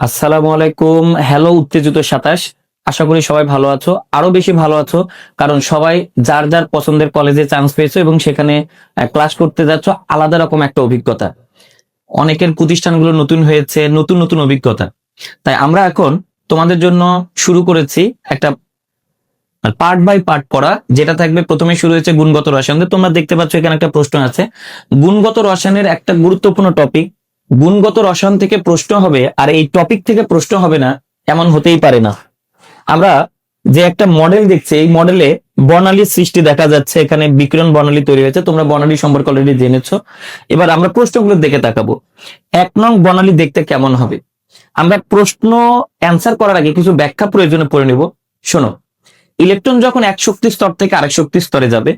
আসসালামু আলাইকুম। হ্যালো উত্তেজিত সাতাশ। আশা করি সবাই ভালো আছো। আরও বেশি ভালো আছো, কারণ সবাই যার যার পছন্দের কলেজে চান্স পেয়েছ এবং সেখানে ক্লাস করতে যাচ্ছ আলাদা রকম একটা অভিজ্ঞতা। অনেকের প্রতিষ্ঠানগুলো নতুন হয়েছে, নতুন নতুন অভিজ্ঞতা। তাই আমরা এখন তোমাদের জন্য শুরু করেছি একটা পার্ট বাই পার্ট পড়া, যেটা থাকবে প্রথমে শুরু হয়েছে গুণগত রসায়ন। তোমরা দেখতে পাচ্ছ এখানে একটা প্রশ্ন আছে। গুণগত রসায়নের একটা গুরুত্বপূর্ণ টপিক গুণগত রসায়ন থেকে প্রশ্ন হবে আর এই টপিক থেকে প্রশ্ন হবে না, এমন হতেই পারে না। আমরা যে একটা মডেল দেখছি, এই মডেলে বর্ণালীর সৃষ্টি দেখা যাচ্ছে, এখানে বিকিরণ বর্ণালী তৈরি হয়েছে, তোমরা বর্ণালী সম্পর্কে অলরেডি জেনেছো। এবার আমরা প্রশ্নগুলো দেখে তাকাবো। এক নং বর্ণালী দেখতে কেমন হবে? আমরা প্রশ্ন অ্যান্সার করার আগে কিছু ব্যাখ্যা প্রয়োজনে পড়ে নেব। শোনো ইলেকট্রন যখন এক শক্তি স্তর থেকে আরেক শক্তি স্তরে যাবে,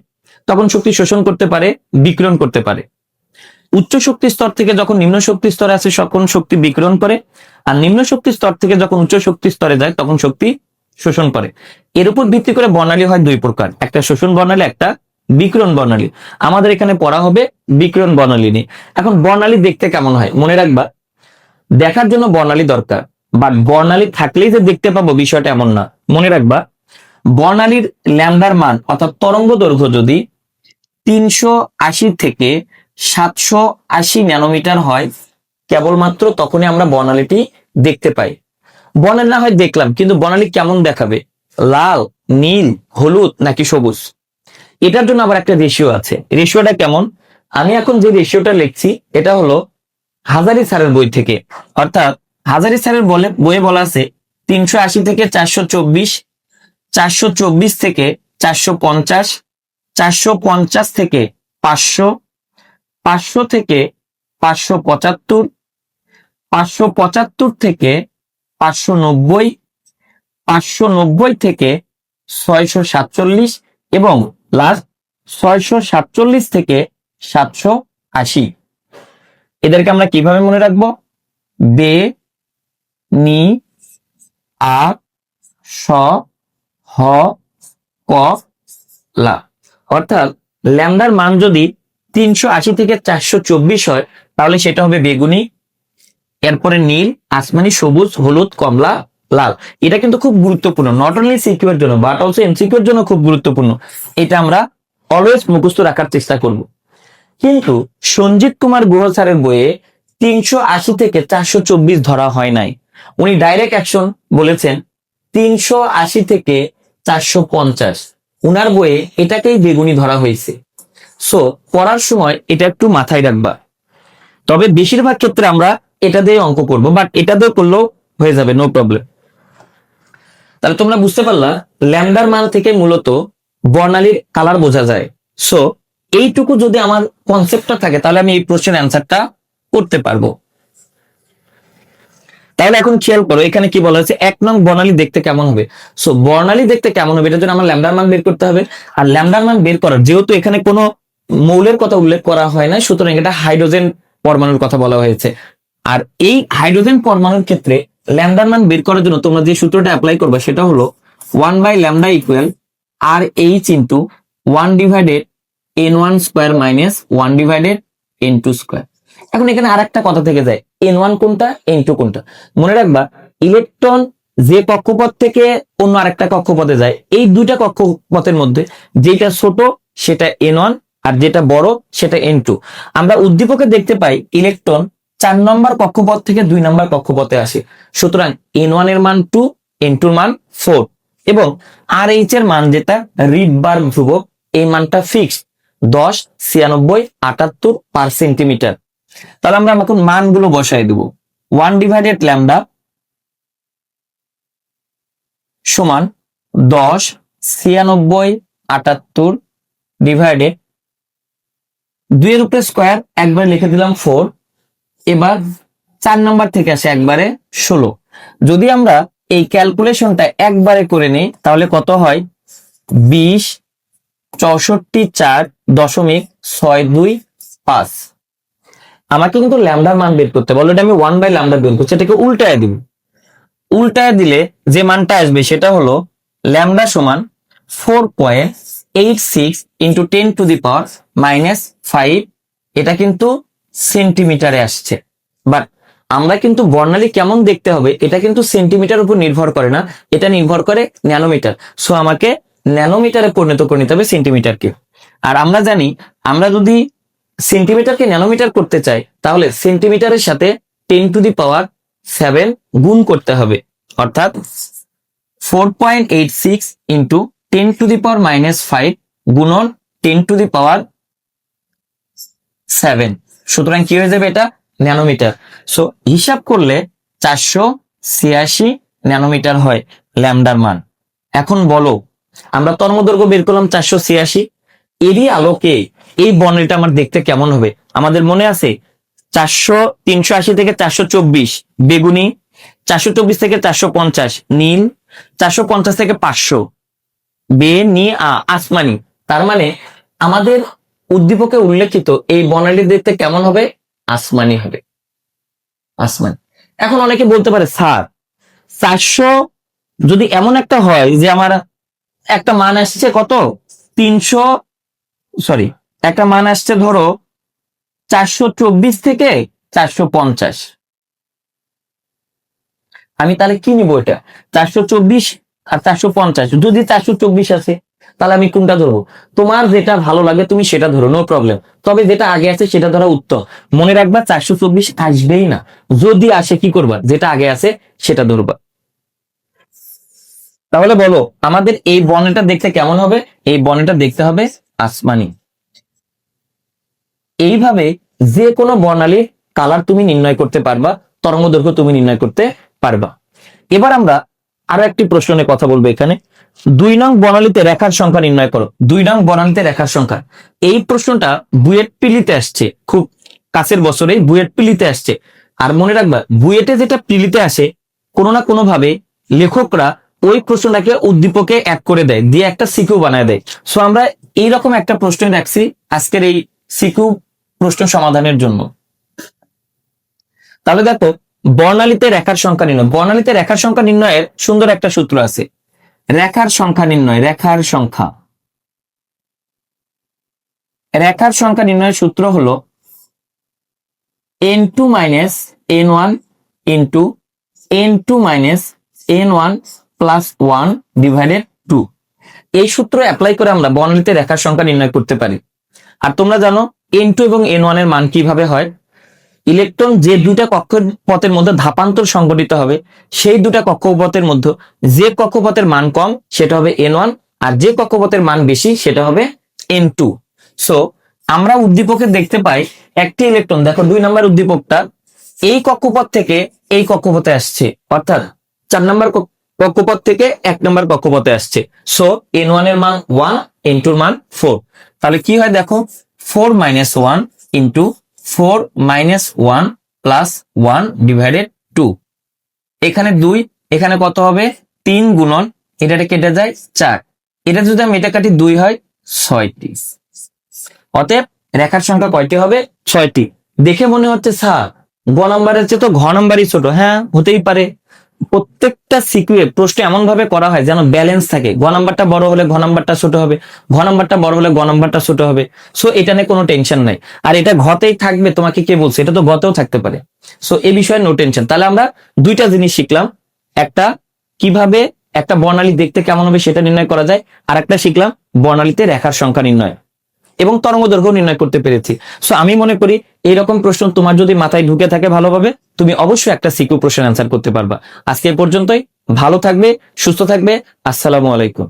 তখন শক্তি শোষণ করতে পারে, বিকিরণ করতে পারে। উচ্চ শক্তি স্তর থেকে যখন নিম্ন শক্তি স্তরে আসে, তখন শক্তি বিকিরণ করে। আর নিম্ন শক্তি স্তর থেকে যখন উচ্চ শক্তি স্তরে যায়, তখন শক্তি শোষণ করে। এর উপর ভিত্তি করে বর্ণালী হয় দুই প্রকার। একটা শোষণ বর্ণালী, একটা বিকিরণ বর্ণালী। আমাদের এখানে পড়া হবে বিকিরণ বর্ণালী নিয়ে। এখন বর্ণালী দেখতে কেমন হয়? মনে রাখবা, দেখার জন্য বর্ণালী দরকার। বাট বর্ণালী থাকলেই যে দেখতে পাবো বিষয়টা এমন না। মনে রাখবা, বর্ণালীর ল্যামডার মান অর্থাৎ তরঙ্গ দৈর্ঘ্য যদি তিনশো আশি থেকে সাতশো আশি ন্যানোমিটার হয় কেবলমাত্র তখনই আমরা বর্ণালীটি দেখতে পাই। বর্ণালী না হয় দেখলাম, কিন্তু বর্ণালী কেমন দেখাবে? লাল, নীল, হলুদ নাকি সবুজ? এটার জন্য আবার একটা রেশিও আছে। রেশিওটা কেমন? আমি এখন যে রেশিওটা লিখছি, এটা হলো হাজারি স্যারের বই থেকে। অর্থাৎ হাজারি স্যারের বলে, বইয়ে বলা আছে, তিনশো আশি থেকে চারশো চব্বিশ চারশো চব্বিশ থেকে চারশো পঞ্চাশ চারশো পঞ্চাশ থেকে পাঁচশো পাঁচশো থেকে পাঁচশো পঁচাত্তর পাঁচশো পঁচাত্তর থেকে পাঁচশো নব্বই পাঁচশো নব্বই থেকে ছয়শো সাতচল্লিশ এবং লাস্ট ছয়শো সাতচল্লিশ থেকে সাতশো আশি। এদেরকে আমরা কীভাবে মনে রাখব? বে, নি, আ, স, হ, ক, লা। অর্থাৎ ল্যামডার মান যদি তিনশো আশি থেকে চারশো চব্বিশ হয়, তাহলে সেটা হবে বেগুনি, এরপরে নীল, আসমানি, সবুজ, হলুদ, কমলা, লাল। এটা কিন্তু খুব গুরুত্বপূর্ণ নট অনলি সিকিউর জন্য বাট অলসো এমসিকিউর জন্য খুব গুরুত্বপূর্ণ। এটা আমরা অলওয়েজ মুখস্থ রাখার চেষ্টা করব। কিন্তু সঞ্জিত কুমার গুহ স্যারের বইয়ে তিনশো আশি থেকে চারশো চব্বিশ ধরা হয় নাই। উনি ডাইরেক্ট অ্যাকশন বলেছেন, তিনশো আশি থেকে চারশো পঞ্চাশ। উনার বইয়ে এটাকেই বেগুনি ধরা হয়েছে। সো পড়ার সময় এটা একটু মাথায় রাখবা। তবে বেশিরভাগ ক্ষেত্রে আমরা এটা দিয়ে অঙ্ক করব বাট এটা দিয়ে করলেও হয়ে যাবে নো প্রবলেম তাহলে তোমরা বুঝতে পারলা ল্যামডার মান থেকে মূলত বর্ণালীর কালার বোঝা যায়। সো এইটুকু যদি আমার কনসেপ্টটা থাকে, তাহলে আমি এই প্রশ্নের অ্যান্সারটা করতে পারব। তাহলে এখন খেয়াল করো, এখানে কি বলা হয়েছে? এক নং বর্ণালী দেখতে কেমন হবে? সো বর্ণালী দেখতে কেমন হবে? এটার জন্য আমার ল্যামডার মান বের করতে হবে। আর ল্যামডার মান বের করার, যেহেতু এখানে কোনো মৌলের কথা উল্লেখ করা হয় না সুতরাং এটা হাইড্রোজেন পরমাণুর কথা বলা হয়েছে। আর এই হাইড্রোজেন পরমাণুর ক্ষেত্রে ল্যামডার মান বের করার জন্য তোমরা যে সূত্রটা অ্যাপ্লাই করবে সেটা হলো one by lambda equal R H into one divided N one square minus one divided N two square এখন এখানে আর একটা কথা থেকে যায় এন ওয়ান কোনটা এন টু কোনটা? মনে রাখবা ইলেকট্রন যে কক্ষপথ থেকে অন্য আরেকটা কক্ষপথে যায়, এই দুইটা কক্ষপথের মধ্যে যেটা ছোট সেটা এন ওয়ান আর যেটা বড়, সেটা এন টু আমরা উদ্দীপকে দেখতে পাই, ইলেকট্রন চার নম্বর কক্ষপথ থেকে দুই নম্বর কক্ষপথে আসে। সুতরাং এন ওয়ানের মান টু এন টুর মান ফোর এবং আর এইচ এর মান যেটা রিড বার ধ্রুবক, এই মানটা ফিক্সড দশ, ছিয়ানব্বই, আটাত্তর পার সেন্টিমিটার তাহলে আমরা এখন মানগুলো বসাই দেব। ওয়ান ডিভাইডেড ল্যামডা সমান দশ, ছিয়ানব্বই, আটাত্তর ডিভাইডেড দুইয়ের উপরে স্কোয়ার একবার লিখে দিলাম ফোর এবার চার নম্বর থেকে আসে একবারে ষোলো। যদি আমরা এই ক্যালকুলেশনটা একবারে করে নিই, তাহলে কত হয়? বিশ, চৌষট্টি চার, দশমিক ছয় দুই পাঁচ। আমাকে কিন্তু ল্যামডার মান বের করতে হবে। এটা আমি ওয়ান বাই ল্যামডা বের করছি, এটাকে উল্টায় দিব। উল্টায় দিলে যে মানটা আসবে, সেটা হলো ল্যামডা সমান four point eight six into ten to the power minus five এটা কিন্তু সেন্টিমিটারে আসছে। বাট আমরা কিন্তু বর্ণালী কেমন দেখতে হবে, এটা কিন্তু সেন্টিমিটার উপর নির্ভর করে না, এটা নির্ভর করে ন্যানোমিটার সো আমাকে ন্যানোমিটারে পরিণত করে নিতে হবে সেন্টিমিটারকে আর আমরা জানি, আমরা যদি সেন্টিমিটারকে ন্যানোমিটার করতে চাই, তাহলে সেন্টিমিটারের সাথে ten to the power seven গুণ করতে হবে। অর্থাৎ four point eight six into ten to the power minus five গুণন ten to the power seven সুতরাং কি হয়ে যাবে এটা? ন্যানোমিটার। সো হিসাব করলে চারশো ছিয়াশি ন্যানোমিটার হয় ল্যামডার মান। এখন বলো, আমরা তরঙ্গদৈর্ঘ্য বের করলাম চারশো ছিয়াশি। এরই আলোকে এই বর্ণিলটা আমার দেখতে কেমন হবে? আমাদের মনে আছে, চারশো তিনশো আশি থেকে চারশো চব্বিশ বেগুনি, চারশো চব্বিশ থেকে চারশো পঞ্চাশ নীল, চারশো পঞ্চাশ থেকে পাঁচশো। বে, নি আসমানি। তার মানে আমাদের উদ্দীপকে উল্লেখিত এই বর্ণালী দেখতে কেমন হবে? আসমানি হবে। আসমানি। এখন অনেকে বলতে পারে, স্যার, চারশো যদি এমন একটা হয় যে আমার একটা মান আসছে কত? তিনশো সরি একটা মান আসছে ধরো চারশো চব্বিশ থেকে চারশো পঞ্চাশ। আমি তাহলে কি নিব এটা? চারশো চব্বিশ আর চারশো পঞ্চাশ। যদি চারশো চব্বিশ আছে তাহলে আমি কোনটা ধরবো? তোমার যেটা ভালো লাগে তুমি সেটা ধরো নো প্রবলেম তবে যেটা আগে আছে সেটা ধরা উত্তম মনে রাখবা চারশো চব্বিশ আসবেই না। যদি আসে কি করবা? যেটা আগে আছে সেটা ধরবা। তাহলে বলো, আমাদের এই বর্ণটা দেখতে কেমন হবে? এই বর্ণটা দেখতে হবে আসমানি। এইভাবে যে কোনো বর্ণালীর কালার তুমি নির্ণয় করতে পারবা তরঙ্গ দৈর্ঘ্য তুমি নির্ণয় করতে পারবা। এবার আমরা আরও একটি প্রশ্ন নিয়ে কথা বলব এখানে। দুই নং বর্ণালীতে রেখার সংখ্যা নির্ণয় করো। দুই নং বর্ণালীতে রেখার সংখ্যা। এই প্রশ্নটা বুয়েট পিলিতে আসছে। খুব কাছের বছরে বুয়েট পিলিতে আসছে। আর মনে রাখবা, বুয়েটে যেটা পিলিতে আসে, কোনো না কোনো ভাবে লেখকরা ওই প্রশ্নটাকে উদ্দীপকে এক করে দেয়, দিয়ে একটা সিকিউ বানায় দেয়। সো আমরা এইরকম একটা প্রশ্ন রাখছি আজকের এই সিকিউ প্রশ্ন সমাধানের জন্য। তাহলে দেখো, বর্ণালীতে রেখার সংখ্যা নির্ণয়। বর্ণালীতে রেখার সংখ্যা নির্ণয়ের সুন্দর একটা সূত্র আছে। রেখার সংখ্যা নির্ণয়, রেখার সংখ্যা। রেখার সংখ্যা নির্ণয়ের সূত্র হল N two minus N one into N two minus N one plus one divided two এই সূত্র অ্যাপ্লাই করে আমরা বর্ণালীতে রেখার সংখ্যা নির্ণয় করতে পারি। আর তোমরা জানো এন টু এবং এন ওয়ানের মান কীভাবে হয়? ইলেকট্রন যে দুটা কক্ষপথের মধ্যে ধাপান্তর সংঘটিত হবে, সেই দুটা কক্ষপথের মধ্যে যে কক্ষপথের মান কম, সেটা হবে এন ওয়ান আর যে কক্ষপথের মান বেশি, সেটা হবে এন টু সো আমরা উদ্দীপকে দেখতে পাই একটি ইলেকট্রন, দেখো দুই নম্বর উদ্দীপকটা, এই কক্ষপথ থেকে এই কক্ষপথে আসছে, অর্থাৎ চার নম্বর কক্ষপথ থেকে এক নম্বর কক্ষপথে আসছে। সো এন ওয়ানের মান ওয়ান এন টুর মান ফোর তাহলে কি হয় দেখো? Four minus one into four minus one plus one divided two. এখানে দুই, এখানে কত হবে? তিন গুণন এটাকে কেটে যায় চার। এটা যদি আমি এটা কাটি দুই হয় ছয়টি অতএব রেখার সংখ্যা কয়টি হবে? ছয়টি। দেখে মনে হচ্ছে, স্যার, গ নাম্বারের চেয়ে তো ঘ নম্বরই ছোট। হ্যাঁ হতেই পারে। প্রত্যেকটা সিকুয়ে প্রশ্ন এমন ভাবে করা হয় যেন ব্যালেন্স থাকে। গ নাম্বারটা বড় হলে ঘ নাম্বারটা ছোট হবে, ঘ নাম্বারটা বড় হলে গ নাম্বারটা ছোট হবে। সো এটা নিয়ে কোনো টেনশন নাই। আর এটা ঘতেই থাকবে, তোমাকে কে বলছে? এটা তো ঘতেও থাকতে পারে। সো এ বিষয়ে নো টেনশন তাহলে আমরা দুইটা জিনিস শিখলাম। একটা, কীভাবে একটা বর্ণালী দেখতে কেমন হবে সেটা নির্ণয় করা যায়। আর একটা শিখলাম, বর্ণালীতে রেখার সংখ্যা নির্ণয়। এবং তরঙ্গ দৈর্ঘ্য নির্ণয় করতে পেরেছি। সো আমি মনে করি এইরকম প্রশ্ন তোমার যদি মাথায় ঢুকে থাকে ভালোভাবে, তুমি অবশ্যই একটা সিকিউ প্রশ্নের অ্যান্সার করতে পারবা। আজকে পর্যন্তই। ভালো থাকবে, সুস্থ থাকবে। আসসালামু আলাইকুম।